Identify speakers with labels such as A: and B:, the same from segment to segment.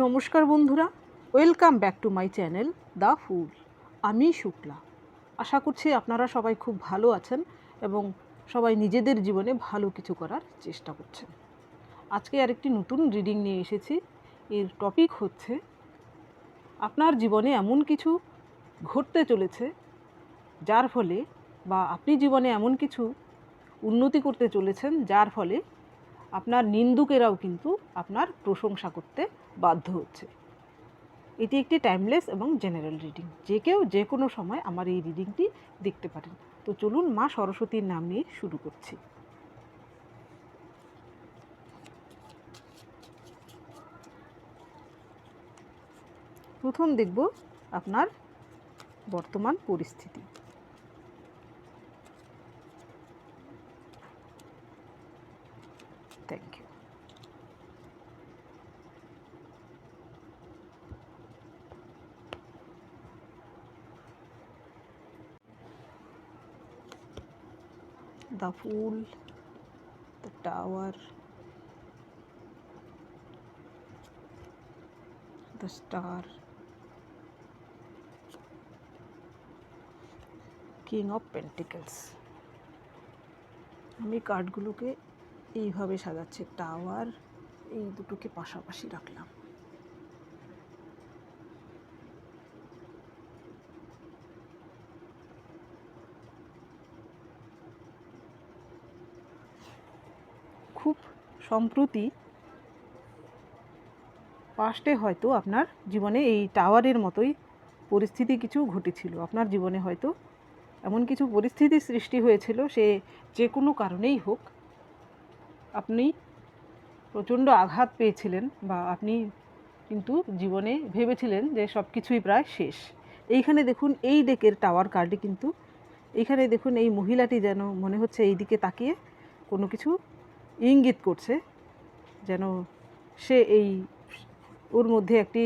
A: নমস্কার বন্ধুরা, welcome back to my channel the fool. আমি শুক্লা। আশা করছি আপনারা সবাই খুব ভালো আছেন এবং সবাই নিজেদের জীবনে ভালো কিছু করার চেষ্টা করছেন। আজকে আরেকটি নতুন রিডিং নিয়ে এসেছি। এর টপিক হচ্ছে, আপনার জীবনে এমন কিছু ঘটতে চলেছে যার ফলে বা আপনি জীবনে এমন কিছু উন্নতি করতে চলেছেন যার ফলে আপনার নিন্দুকেরাও কিন্তু আপনার প্রশংসা করতে বাধ্য হচ্ছে। এটি একটি টাইমলেস এবং জেনারেল রিডিং যে কেউ যে কোনো সময় আমার এই রিডিংটি দেখতে পারেন। তো চলুন মা সরস্বতীর নাম নিয়ে শুরু করছি। প্রথম দেখব আপনার বর্তমান পরিস্থিতি। Thank you the fool, the tower, the star, king of pentacles আমি কার্ডগুলোকে এইভাবে সাজাচ্ছে টাওয়ার। এই দুটোকে পাশাপাশি রাখলাম। খুব সম্প্রতি পাস্টে হয়তো আপনার জীবনে এই টাওয়ারের মতোই পরিস্থিতি কিছু ঘটেছিল। আপনার জীবনে হয়তো এমন কিছু পরিস্থিতি সৃষ্টি হয়েছিল, সে যে কোনো কারণেই হোক। আপনি প্রচণ্ড আঘাত পেয়েছিলেন বা আপনি কিন্তু জীবনে ভেবেছিলেন যে সব কিছুই প্রায় শেষ। এইখানে দেখুন, এই ডেকের টাওয়ার কার্ডে কিন্তু, এইখানে দেখুন এই মহিলাটি যেন মনে হচ্ছে এই দিকে তাকিয়ে কোনো কিছু ইঙ্গিত করছে, যেন সে এই, ওর মধ্যে একটি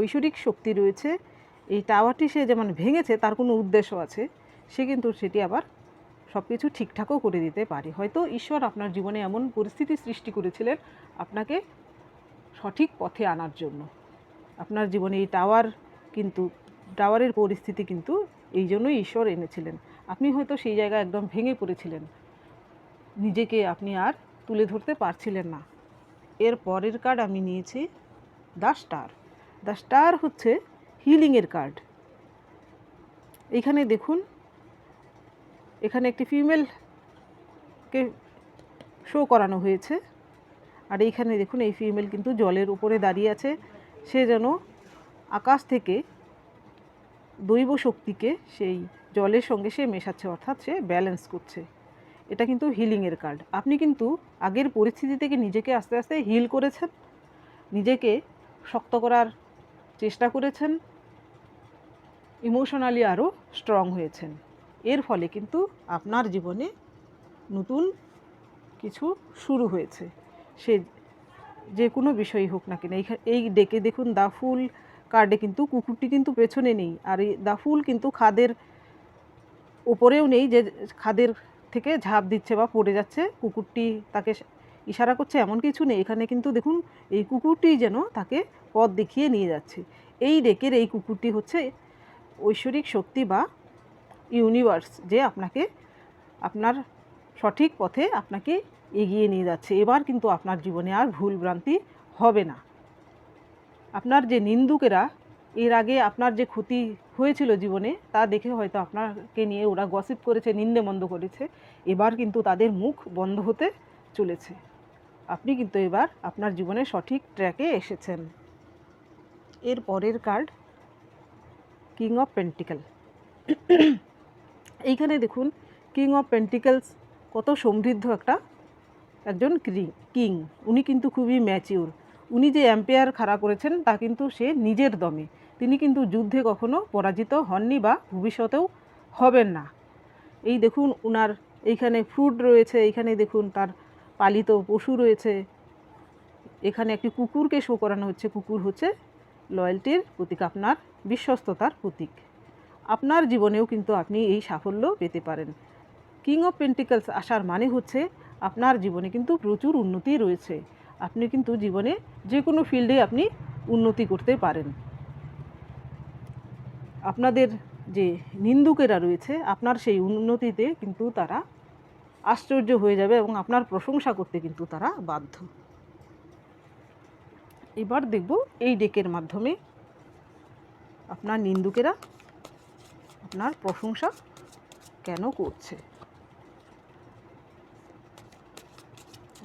A: ঐশ্বরিক শক্তি রয়েছে। এই টাওয়ারটি সে যেমন ভেঙেছে, তার কোনো উদ্দেশ্য আছে, সে কিন্তু সেটি আবার সব কিছু ঠিকঠাকও করে দিতে পারে। হয়তো ঈশ্বর আপনার জীবনে এমন পরিস্থিতি সৃষ্টি করেছিলেন আপনাকে সঠিক পথে আনার জন্য। আপনার জীবনে এই টাওয়ার কিন্তু টাওয়ারের পরিস্থিতি কিন্তু এই জন্যই ঈশ্বর এনেছিলেন। আপনি হয়তো সেই জায়গায় একদম ভেঙে পড়েছিলেন। নিজেকে আপনি আর তুলে ধরতে পারছিলেন না। এর পরের কার্ড আমি নিয়েছি দ্য স্টার দ্য স্টার হচ্ছে হিলিংয়ের কার্ড এইখানে দেখুন এখানে একটি ফিমেলকে শো করানো হয়েছে। আর এইখানে দেখুন, এই ফিমেল কিন্তু জলের উপরে দাঁড়িয়ে আছে। সে যেন আকাশ থেকে দৈব শক্তিকে সেই জলের সঙ্গে সে মেশাচ্ছে, অর্থাৎ সে ব্যালেন্স করছে। এটা কিন্তু হিলিংয়ের কার্ড আপনি কিন্তু আগের পরিস্থিতি থেকে নিজেকে আস্তে আস্তে হিল করেছেন, নিজেকে শক্ত করার চেষ্টা করেছেন ইমোশনালি আরও স্ট্রং হয়েছেন। এর ফলে কিন্তু আপনার জীবনে নতুন কিছু শুরু হয়েছে। সে যে কোনো বিষয়ই হোক না কেন, এই ডেকে দেখুন দা ফুল কার্ডে কিন্তু কুকুরটি কিন্তু পেছনে নেই। আর এই দা ফুল কিন্তু খাদের ওপরেও নেই যে খাদের থেকে ঝাঁপ দিচ্ছে বা পড়ে যাচ্ছে। কুকুরটি তাকে ইশারা করছে এমন কিছু নেই। এখানে কিন্তু দেখুন এই কুকুরটি যেন তাকে পথ দেখিয়ে নিয়ে যাচ্ছে। এই ডেকের এই কুকুরটি হচ্ছে ঐশ্বরিক শক্তি বা ইউনিভার্স যে আপনাকে, আপনার সঠিক পথে আপনাকে এগিয়ে নিয়ে যাচ্ছে। এবার কিন্তু আপনার জীবনে আর ভুল ভ্রান্তি হবে না। আপনার যে নিন্দুকেরা, এর আগে আপনার যে ক্ষতি হয়েছিল জীবনে, তা দেখে হয়তো আপনাকে নিয়ে ওরা গসিপ করেছে নিন্দে মন্দ করেছে। এবার কিন্তু তাদের মুখ বন্ধ হতে চলেছে। আপনি কিন্তু এবার আপনার জীবনে সঠিক ট্র্যাকে এসেছেন। এর পরের কার্ড কিং অফ পেন্টিক্যাল এইখানে দেখুন কিং অফ পেন্টিক্যালস কত সমৃদ্ধ একটা একজন কিং উনি কিন্তু খুবই ম্যাচিউর উনি যে অ্যাম্পেয়ার খাড়া করেছেন, তা কিন্তু সে নিজের দমে। তিনি কিন্তু যুদ্ধে কখনো পরাজিত হননি বা ভবিষ্যতেও হবেন না। এই দেখুন ওনার এইখানে ফ্রুট রয়েছে, এইখানে দেখুন, তার পালিত পশু রয়েছে। এখানে একটি কুকুরকে শো করানো হচ্ছে। কুকুর হচ্ছে লয়্যালটির প্রতীক, আপনার বিশ্বস্ততার প্রতীক। আপনার জীবনেও কিন্তু আপনি এই সাফল্য পেতে পারেন। কিং অফ পেন্টিকেলস আসার মানে হচ্ছে আপনার জীবনে কিন্তু প্রচুর উন্নতি রয়েছে। আপনি কিন্তু জীবনে যে কোনো ফিল্ডে আপনি উন্নতি করতে পারেন। আপনাদের যে নিন্দুকেরা রয়েছে, আপনার সেই উন্নতিতে কিন্তু তারা আশ্চর্য হয়ে যাবে এবং আপনার প্রশংসা করতে কিন্তু তারা বাধ্য। এবার দেখব এই ডেকের মাধ্যমে আপনার নিন্দুকেরা আপনার প্রশংসা কেন করছে?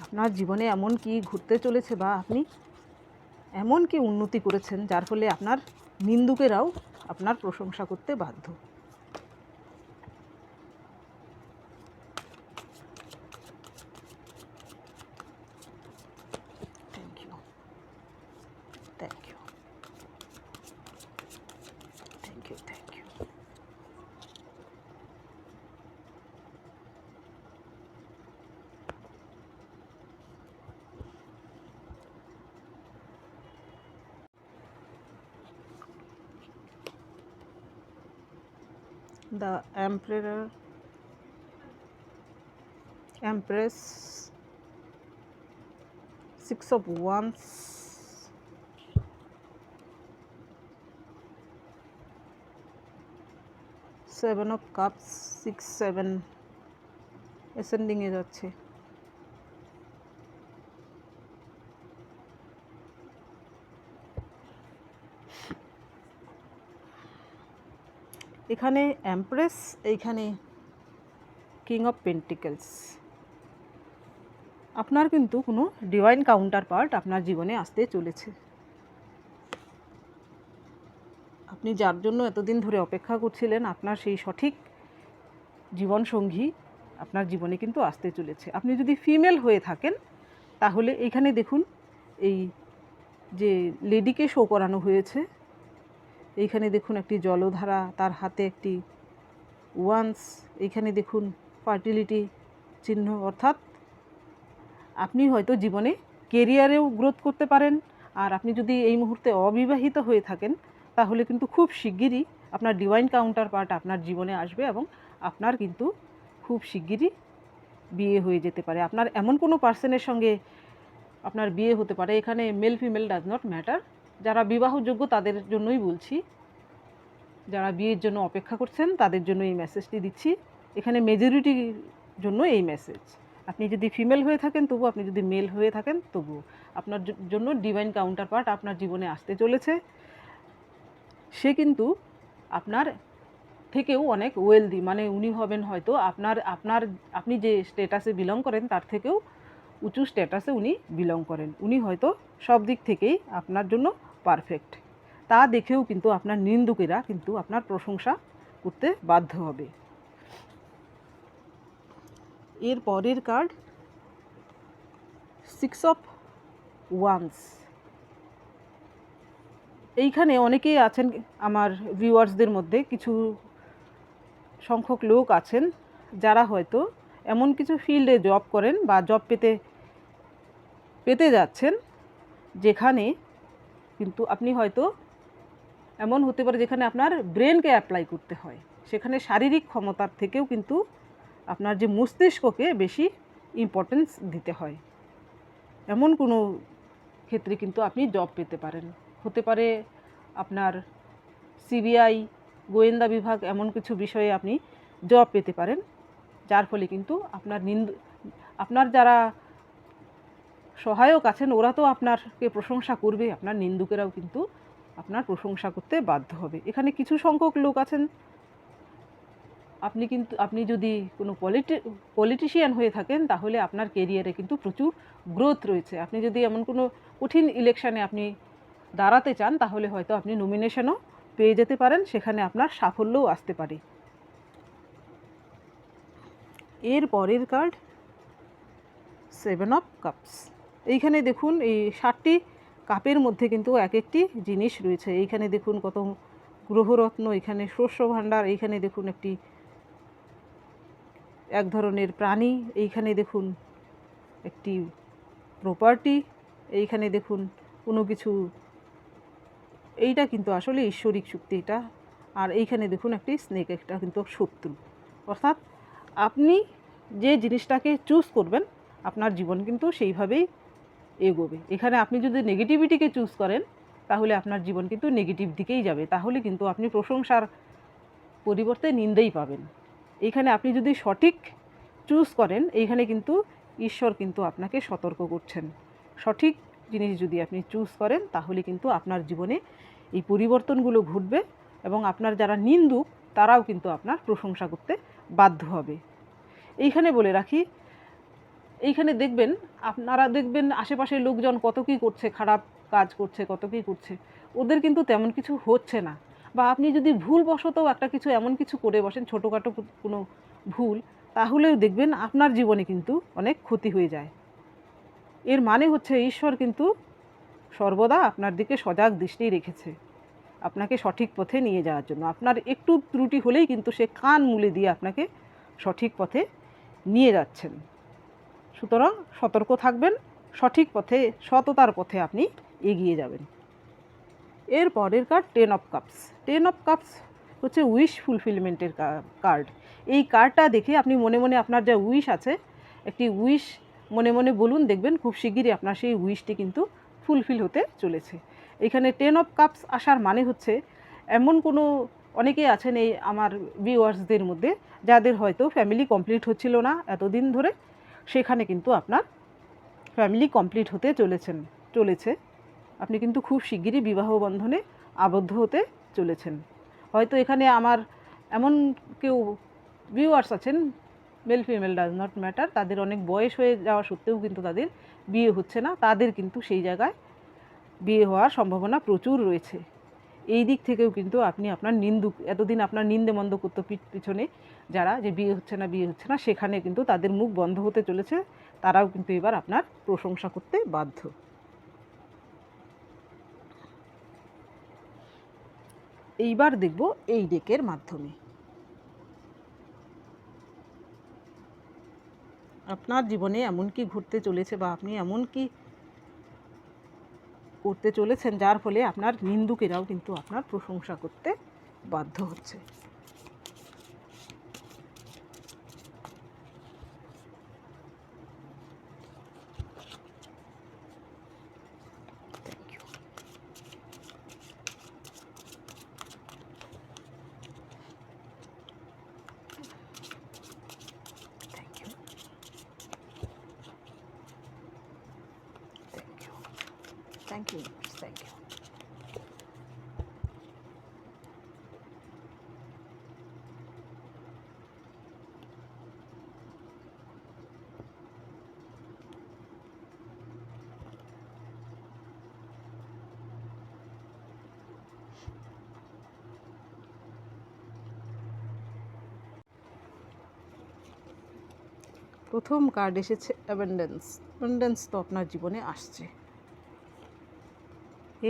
A: আপনার জীবনে এমন কি ঘুরতে চলেছে বা আপনি এমন কি উন্নতি করেছেন যার ফলে আপনার নিন্দুকেরাও আপনার প্রশংসা করতে বাধ্য thank you thank you thank you thank you the emperor empress six of wands seven of cups six seven অ্যাসেন্ডিংয়ে যাচ্ছে এখানে এমপ্রেস এইখানে কিং অফ পেন্টিকেলস আপনার কিন্তু কোনো ডিভাইন কাউন্টার পার্ট আপনার জীবনে আসতে চলেছে। আপনি যার জন্য এতদিন ধরে অপেক্ষা করছিলেন, আপনার সেই সঠিক জীবনসঙ্গী আপনার জীবনে কিন্তু আসতে চলেছে। আপনি যদি ফিমেল হয়ে থাকেন, তাহলে এইখানে দেখুন এই যে লেডিকে শো করানো হয়েছে এইখানে দেখুন একটি জলধারা, তার হাতে একটি ওয়ান্স, এইখানে দেখুন ফার্টিলিটি চিহ্ন, অর্থাৎ আপনি হয়তো জীবনে কেরিয়ারেও গ্রোথ করতে পারেন। আর আপনি যদি এই মুহূর্তে অবিবাহিত হয়ে থাকেন, তাহলে কিন্তু খুব শিগগিরই আপনার ডিভাইন কাউন্টার পার্ট আপনার জীবনে আসবে এবং আপনার কিন্তু খুব শিগগিরই বিয়ে হয়ে যেতে পারে। আপনার এমন কোনো পার্সনের সঙ্গে আপনার বিয়ে হতে পারে, এখানে male female does not matter যারা বিবাহযোগ্য তাদের জন্যই বলছি। যারা বিয়ের জন্য অপেক্ষা করছেন তাদের জন্য এই মেসেজটি দিচ্ছি। এখানে মেজরিটির জন্য এই মেসেজ আপনি যদি ফিমেল হয়ে থাকেন তবু আপনি যদি মেল হয়ে থাকেন তবু আপনার জন্য ডিভাইন কাউন্টার পার্ট আপনার জীবনে আসতে চলেছে। সে কিন্তু আপনার থেকেও অনেক ওয়েলদি মানে উনি হবেন হয়তো আপনার আপনার, আপনি যে স্টেটাসে বিলং করেন, তার থেকেও উঁচু স্ট্যাটাসে উনি বিলং করেন। উনি হয়তো সব দিক থেকেই আপনার জন্য পারফেক্ট তা দেখেও কিন্তু আপনার নিন্দুকেরা কিন্তু আপনার প্রশংসা করতে বাধ্য হবে। এর পরের কার্ড সিক্স অফ ওয়ান্স এইখানে অনেকেই আছেন, আমার ভিউয়ার্সদের মধ্যে কিছু সংখ্যক লোক আছেন, যারা হয়তো এমন কিছু ফিল্ডে জব করেন বা জব পেতে পেতে যাচ্ছেন, যেখানে কিন্তু আপনি হয়তো এমন হতে পারে যেখানে আপনার ব্রেনকে অ্যাপ্লাই করতে হয়। সেখানে শারীরিক ক্ষমতার থেকেও কিন্তু আপনার যে মস্তিষ্ককে বেশি ইম্পর্টেন্স দিতে হয়। এমন কোনো ক্ষেত্রে কিন্তু আপনি জব পেতে পারেন। হতে পারে আপনার সিবিআই গোয়েন্দা বিভাগ এমন কিছু বিষয়ে আপনি জব পেতে পারেন, যার ফলে কিন্তু আপনার নিন্দ আপনার যারা সহায়ক আছেন, ওরা তো আপনারকে প্রশংসা করবে, আপনার নিন্দুকেরাও কিন্তু আপনার প্রশংসা করতে বাধ্য হবে। এখানে কিছু সংখ্যক লোক আছেন। আপনি কিন্তু, আপনি যদি কোনো পলিটি পলিটিশিয়ান হয়ে থাকেন, তাহলে আপনার কেরিয়ারে কিন্তু প্রচুর গ্রোথ রয়েছে। আপনি যদি এমন কোনো কঠিন ইলেকশানে আপনি দাঁড়াতে চান, তাহলে হয়তো আপনি নমিনেশনও পেয়ে যেতে পারেন। সেখানে আপনার সাফল্যও আসতে পারে। এর পরের কার্ড সেভেন অফ কাপস এইখানে দেখুন, এই ষাটটি কাপের মধ্যে কিন্তু এক একটি জিনিস রয়েছে। এইখানে দেখুন কত গ্রহরত্ন এখানে শস্য ভাণ্ডার, এইখানে দেখুন একটি এক ধরনের প্রাণী, এইখানে দেখুন একটি প্রপার্টি এইখানে দেখুন কোনো কিছু। এইটা কিন্তু আসলে ঈশ্বরিক শক্তি এটা। আর এইখানে দেখুন একটি স্নেক একটা কিন্তু শত্রু। অর্থাৎ আপনি যে জিনিসটাকে চুজ করবেন, আপনার জীবন কিন্তু সেইভাবেই এগোবে। এখানে আপনি যদি নেগেটিভিটিকে চুজ করেন, তাহলে আপনার জীবন কিন্তু নেগেটিভ দিকেই যাবে। তাহলে কিন্তু আপনি প্রশংসার পরিবর্তে নিন্দেই পাবেন। এইখানে আপনি যদি সঠিক চুজ করেন এইখানে কিন্তু ঈশ্বর কিন্তু আপনাকে সতর্ক করছেন। সঠিক জিনিস যদি আপনি চুজ করেন, তাহলে কিন্তু আপনার জীবনে এই পরিবর্তনগুলো ঘটবে এবং আপনার যারা নিন্দুক, তারাও কিন্তু আপনার প্রশংসা করতে বাধ্য হবে। এইখানে বলে রাখি এইখানে দেখবেন, আপনারা দেখবেন আশেপাশের লোকজন কত কী করছে, খারাপ কাজ করছে, কত কী করছে। ওদের কিন্তু তেমন কিছু হচ্ছে না। বা আপনি যদি ভুলবশতও একটা কিছু, এমন কিছু করে বসেন, ছোটোখাটো কোনো ভুল, তাহলেও দেখবেন আপনার জীবনে কিন্তু অনেক ক্ষতি হয়ে যায়। এর মানে হচ্ছে ঈশ্বর কিন্তু সর্বদা আপনার দিকে সজাগ দৃষ্টি রেখেছে। আপনাকে সঠিক পথে নিয়ে যাওয়ার জন্য। আপনার একটু ত্রুটি হলেই কিন্তু সে কান মুলে দিয়ে আপনাকে সঠিক পথে নিয়ে যাচ্ছেন। সুতরাং সতর্ক থাকবেন, সঠিক পথে, সততার পথে আপনি এগিয়ে যাবেন। এর পরের card ten of cups ten of cups হচ্ছে উইশ ফুলফিলমেন্টের কার্ড এই কার্ডটা দেখে আপনি মনে মনে আপনার যা উইশ আছে, একটি উইশ মনে মনে বলুন, দেখবেন খুব শিগগিরই আপনার সেই উইশটি কিন্তু ফুলফিল হতে চলেছে। এখানে টেন অফ কাপস আসার মানে হচ্ছে, এমন কোনো, অনেকেই আছেন এই আমার ভিউয়ার্সদের মধ্যে, যাদের হয়তো ফ্যামিলি কমপ্লিট হচ্ছিল না এতদিন ধরে সেখানে কিন্তু আপনার ফ্যামিলি কমপ্লিট হতে চলেছেন, চলেছে। আপনি কিন্তু খুব শিগগিরই বিবাহ বন্ধনে আবদ্ধ হতে চলেছেন। হয়তো এখানে আমার এমন কেউ ভিউয়ার্স আছেন male female does not matter তাদের অনেক বয়স হয়ে যাওয়া সত্ত্বেও কিন্তু তাদের বিয়ে হচ্ছে না, তাদের কিন্তু সেই জায়গায় বিয়ে হওয়ার সম্ভাবনা প্রচুর রয়েছে। এই দিক থেকেও কিন্তু আপনি আপনার নিন্দুক এতদিন আপনার নিন্দে মন্দ করতো পিছনে যারা যে বিয়ে হচ্ছে না, বিয়ে হচ্ছে না, সেখানে কিন্তু তাদের মুখ বন্ধ হতে চলেছে। তারাও কিন্তু এবার আপনার প্রশংসা করতে বাধ্য। এইবার দেখব এই ডেকের মাধ্যমে। আপনার জীবনে এমন কি ঘটতে চলেছে বা আপনি এমন কি করতে চলেছেন যার ফলে আপনার নিন্দুকেরাও কিন্তু আপনার প্রশংসা করতে বাধ্য হচ্ছে। প্রথম কার্ড এসেছে অ্যাবেন্ডেন্স অ্যাবেন্ডেন্স তো আপনার জীবনে আসছে।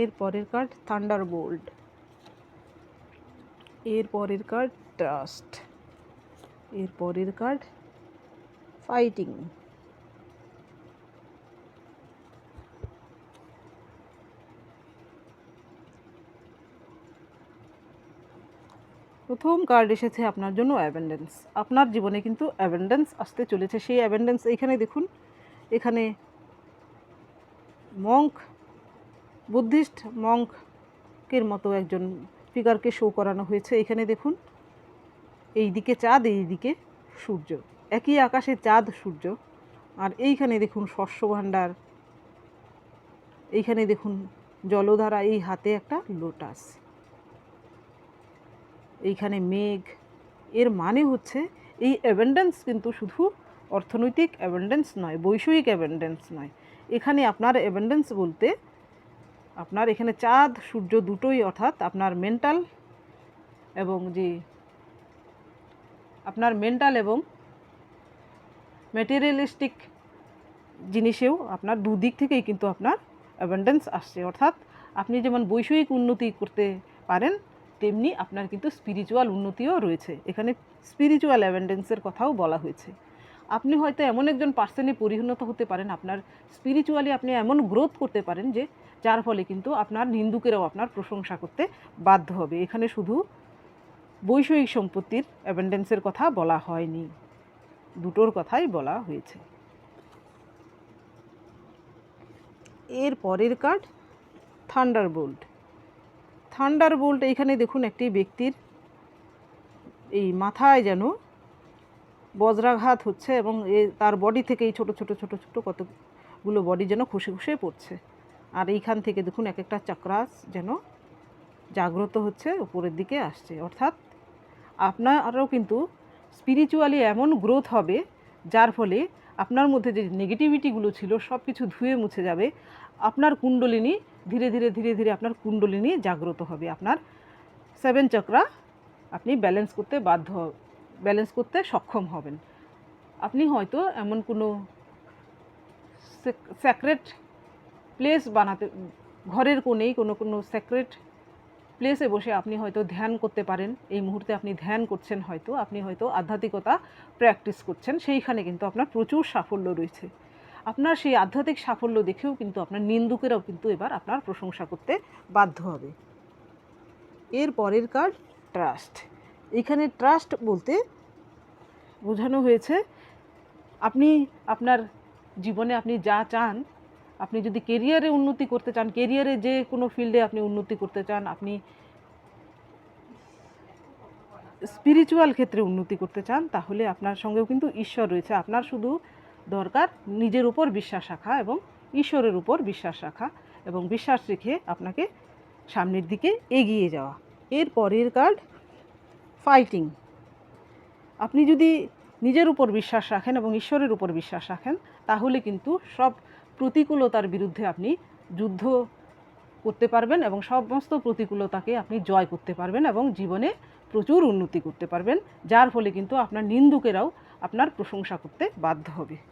A: এর পরের কার্ড থান্ডার বোল্ড এর পরের কার্ড ট্রাস্ট এর পরের কার্ড ফাইটিং প্রথম কার্ড এসেছে আপনার জন্য অ্যাবেন্ডেন্স আপনার জীবনে কিন্তু অ্যাবেন্ডেন্স আসতে চলেছে। সেই অ্যাবেন্ডেন্স এইখানে দেখুন, এখানে মঙ্ক বুদ্ধিস্ট মঙ্কের মতো একজন ফিগারকে শো করানো হয়েছে। এখানে দেখুন এই দিকে চাঁদ এই দিকে সূর্য। একই আকাশে চাঁদ, সূর্য। আর এইখানে দেখুন, শস্য ভাণ্ডার। এইখানে দেখুন, জলধারা, এই হাতে একটা লোটাস এইখানে মেঘ, এর মানে হচ্ছে এই অ্যাবেন্ডেন্স কিন্তু শুধু অর্থনৈতিক অ্যাবেন্ডেন্স নয়, বৈষয়িক অ্যাবেন্ডেন্স নয়। এখানে আপনার অ্যাবেন্ডেন্স বলতে আপনার এখানে চাঁদ, সূর্য দুটোই অর্থাৎ আপনার মেন্টাল এবং যে আপনার মেন্টাল এবং ম্যাটেরিয়ালিস্টিক জিনিসেও আপনার দুদিক থেকেই কিন্তু আপনার অ্যাবেন্ডেন্স আসছে। অর্থাৎ আপনি যেমন বৈষয়িক উন্নতি করতে পারেন তেমনি আপনার কিন্তু স্পিরিচুয়াল উন্নতিও রয়েছে। এখানে স্পিরিচুয়াল অ্যাভেন্ডেন্সের কথাও বলা হয়েছে। আপনি হয়তো এমন একজন পার্সনে পরিণত হতে পারেন, আপনার স্পিরিচুয়ালি আপনি এমন গ্রোথ করতে পারেন যে, যার ফলে কিন্তু আপনার নিন্দুকেরাও আপনার প্রশংসা করতে বাধ্য হবে। এখানে শুধু বৈষয়িক সম্পত্তির অ্যাবেন্ডেন্সের কথা বলা হয়নি। দুটোর কথাই বলা হয়েছে। এর পরের card thunder bolt thunder bolt এইখানে দেখুন একটি ব্যক্তির এই মাথায় যেন বজ্রাঘাত হচ্ছে এবং এ তার বডি থেকে এই ছোটো ছোটো ছোটো ছোটো কতগুলো বডি যেন খুশি খুশে পড়ছে। আর এইখান থেকে দেখুন এক একটা চাকরাস যেন জাগ্রত হচ্ছে, উপরের দিকে আসছে। অর্থাৎ আপনারও কিন্তু স্পিরিচুয়ালি এমন গ্রোথ হবে, যার ফলে আপনার মধ্যে যে নেগেটিভিটিগুলো ছিল সব কিছু ধুয়ে মুছে যাবে। আপনার কুণ্ডলিনী ধীরে ধীরে ধীরে ধীরে আপনার কুণ্ডলিনী জাগ্রত হবে। আপনার সেভেন চক্রা আপনি ব্যালেন্স করতে বাধ্য ব্যালেন্স করতে সক্ষম হবেন। আপনি হয়তো এমন কোনো স্যাক্রেট প্লেস বানাতে ঘরের কোণেই কোনো কোনো স্যাক্রেট প্লেসে বসে আপনি হয়তো ধ্যান করতে পারেন। এই মুহূর্তে আপনি ধ্যান করছেন হয়তো। আপনি হয়তো আধ্যাত্মিকতা প্র্যাকটিস করছেন। সেইখানে কিন্তু আপনার প্রচুর সাফল্য রয়েছে। আপনার সেই আধ্যাত্মিক সাফল্য দেখেও কিন্তু আপনার নিন্দুকেরাও কিন্তু এবার আপনার প্রশংসা করতে বাধ্য হবে। এর পরের কার্ড, ট্রাস্ট। এখানে ট্রাস্ট বলতে বোঝানো হয়েছে, আপনি আপনার জীবনে আপনি যা চান, আপনি যদি কেরিয়ারে উন্নতি করতে চান কেরিয়ারে যে কোনো ফিল্ডে আপনি উন্নতি করতে চান, আপনি স্পিরিচুয়াল ক্ষেত্রে উন্নতি করতে চান, তাহলে আপনার সঙ্গেও কিন্তু ঈশ্বর রয়েছে। আপনার শুধু দরকার নিজের উপর বিশ্বাস রাখা এবং ঈশ্বরের উপর বিশ্বাস রাখা এবং বিশ্বাস রেখে আপনাকে সামনের দিকে এগিয়ে যাওয়া। এর পরের কার্ড ফাইটিং আপনি যদি নিজের উপর বিশ্বাস রাখেন এবং ঈশ্বরের উপর বিশ্বাস রাখেন, তাহলে কিন্তু সব প্রতিকূলতার বিরুদ্ধে আপনি যুদ্ধ করতে পারবেন এবং সমস্ত প্রতিকূলতাকে আপনি জয় করতে পারবেন এবং জীবনে প্রচুর উন্নতি করতে পারবেন, যার ফলে কিন্তু আপনার নিন্দুকেরাও আপনার প্রশংসা করতে বাধ্য হবে।